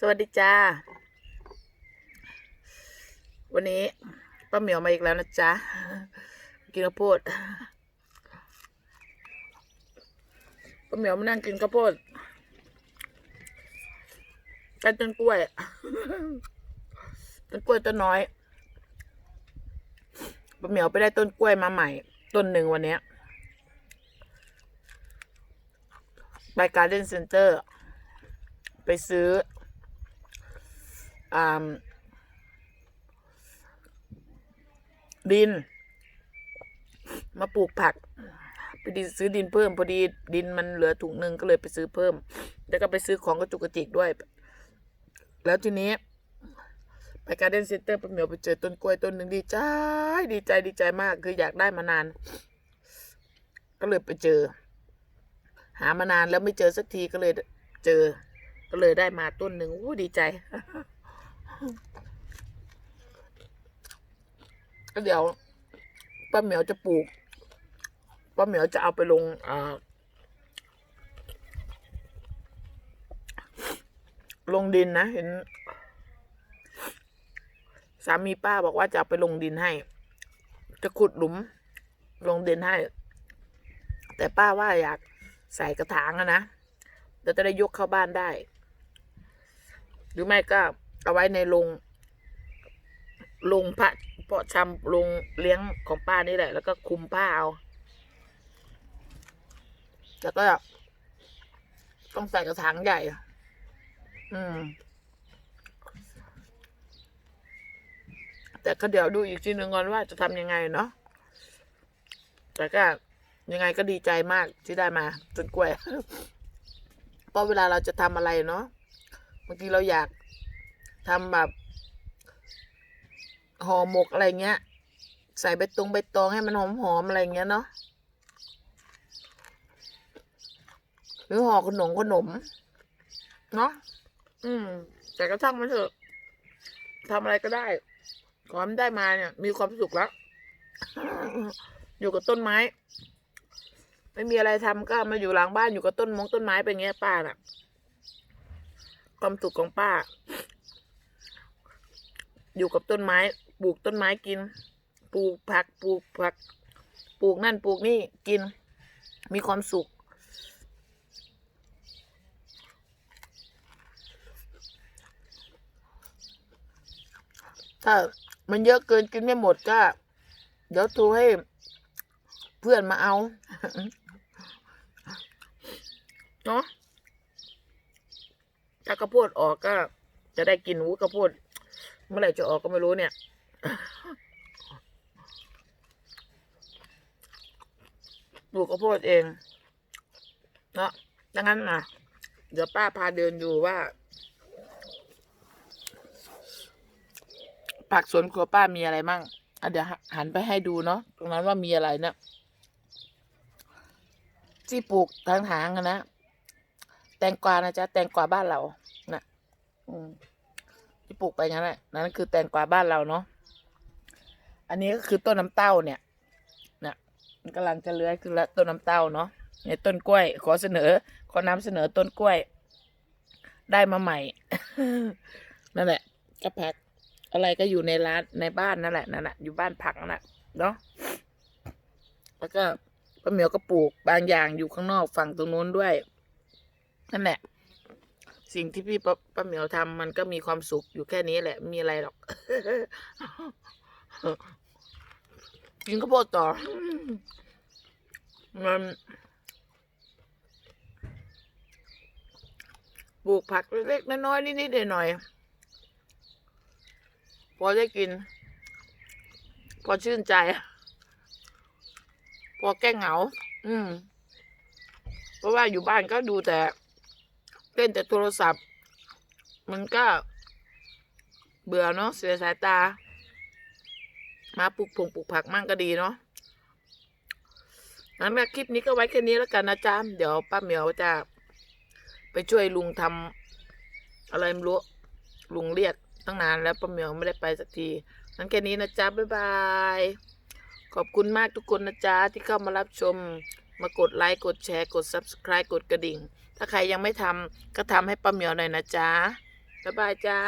สวัสดีจ้า วันนี้ป้าเหมียวมาอีกแล้วนะจ๊ะ กินข้าวโพดป้าเหมียวมานั่งกินข้าวโพดกันต้นกล้วยต้นกล้วยต้นน้อยป้าเหมียวไปได้ต้นกล้วยมาใหม่ ต้นหนึ่งวันนี้ไปการ์เด้นเซ็นเตอร์ ไปซื้อ ดิน มาปลูกผักไปดีซื้อดินเพิ่มพอดี ดินมันเหลือถุงหนึ่งก็เลยไปซื้อเพิ่ม แล้วก็ไปซื้อของกระจุกกระจิกด้วย แล้วทีนี้ไปการ์เด้นเซ็นเตอร์ปเหมียวไปเจอต้นกล้วยต้นหนึ่งดีใจดีใจดีใจมาก คืออยากได้มานาน ก็เลยไปเจอ หามานานแล้วไม่เจอสักทีก็เลยเจอ ก็เลยได้มาต้นหนึ่งอู้ดีใจ ก็เดี๋ยวป้าเหมียวจะปลูกป้าเหมียวจะเอาไปลงอ่าลงดินนะเห็น สามีป้าบอกว่าจะเอาไปลงดินให้ จะขุดหลุม ลงดินให้ แต่ป้าว่าอยากใส่กระถางอะนะเดี๋ยวจะได้ยกเข้าบ้านได้ หรือไม่ก็ เอาไว้ในโรงโรงพระเพาะชำโรงเลี้ยงของป้านี่แหละ แล้วก็คุมผ้าเอา แล้วก็ ต้องใส่กระถางใหญ่ อืม แต่ก็เดี๋ยวดูอีกทีหนึ่งก่อนว่าจะทำยังไงเนาะ แต่ก็ยังไงก็ดีใจมากที่ได้มาต้นกล้วยเพราะเวลาเราจะทำอะไรเนาะ บางทีเราอยาก ทำแบบห่อหมกอะไรเงี้ย ใส่ใบตองใบตองให้มันหอมหอมๆอะไรเงี้ยเนาะหรือห่อขนมขนม เนาะอืม แต่ก็ช่างมันเถอะทำอะไรก็ได้ขอมันได้มาเนี่ย มีความสุขแล้ว อยู่กับต้นไม้ ไม่มีอะไรทำก็มาอยู่หลังบ้านอยู่กับต้นมงต้นไม้เป็นเงี้ยป้าน่ะ ความสุขของป้า อยู่กับต้นไม้ปลูกต้นไม้กิน ปลูกผักปลูกผัก ปลูกนั่นปลูกนี่กิน มีความสุข ถ้ามันเยอะเกินกินไม่หมดก็ เดี๋ยวโทรให้เพื่อนมาเอา เนาะถ้ากระโพดออกก็จะได้กินวูกระโพด เมื่อไหร่จะออกก็ไม่รู้เนี่ย ปลูกกระโพดเอง เนาะดังนั้นนะเดี๋ยวป้าพาเดินอยู่ว่าผักสวนครัวป้ามีอะไรมั่งอะเดี๋ยวหันไปให้ดูเนาะตรงนั้นว่ามีอะไรเนี่ยที่ปลูกทางทางๆอะนะ แตงกวานะจ๊ะ แตงกวาบ้านเรานะอืม ที่ปลูกไปงั้นแหละนั่นคือแตงกวาบ้านเราเนาะอันนี้ก็คือต้นน้ำเต้าเนี่ยนะมันกำลังจะเลื้อยขึ้นแล้วต้นน้ำเต้าเนาะในต้นกล้วย ขอเสนอ ขอนำเสนอต้นกล้วย ได้มาใหม่ นั่นแหละก็ผัก อะไรก็อยู่ในร้านในบ้านนั่นแหละนั่นแหละอยู่บ้านผักนั่นแหละเนาะแล้วก็ป้าเหมียวก็ปลูกบางอย่างอยู่ข้างนอกฝั่งตรงนู้นด้วยนั่นแหละ สิ่งที่พี่ป้าป้าเหมียวทำมันก็มีความสุขอยู่แค่นี้แหละม่มีอะไรหรอกกินข้าวโพดต่อมันปลูกผักเล็กๆน้อยๆนิดๆหน่อยๆพอได้กิน พอชื่นใจ พอแก้เหงา อืม เพราะว่าอยู่บ้านก็ดูแต่ เล่นแต่โทรศัพท์ มันก็เบื่อเนาะเสียสายตา มาปลูกผงปลูกผักมั่งก็ดีเนาะงั้นแบบคลิปนี้ก็ไว้แค่นี้แล้วกันนะจ๊ะเดี๋ยวป้าเหมียวจะไปช่วยลุงทำอะไรไม่รู้ลุงเรียกตั้งนานแล้วป้าเหมียวไม่ได้ไปสักทีงั้นแค่นี้นะจ๊ะบ๊ายบาย ขอบคุณมากทุกคนนะจ๊ะที่เข้ามารับชม มากดไลค์กดแชร์กด subscribe กดกระดิ่ง ถ้าใครยังไม่ทำก็ทำให้ป้าเหมียวหน่อยนะจ๊ะบ๊ายบายจ้า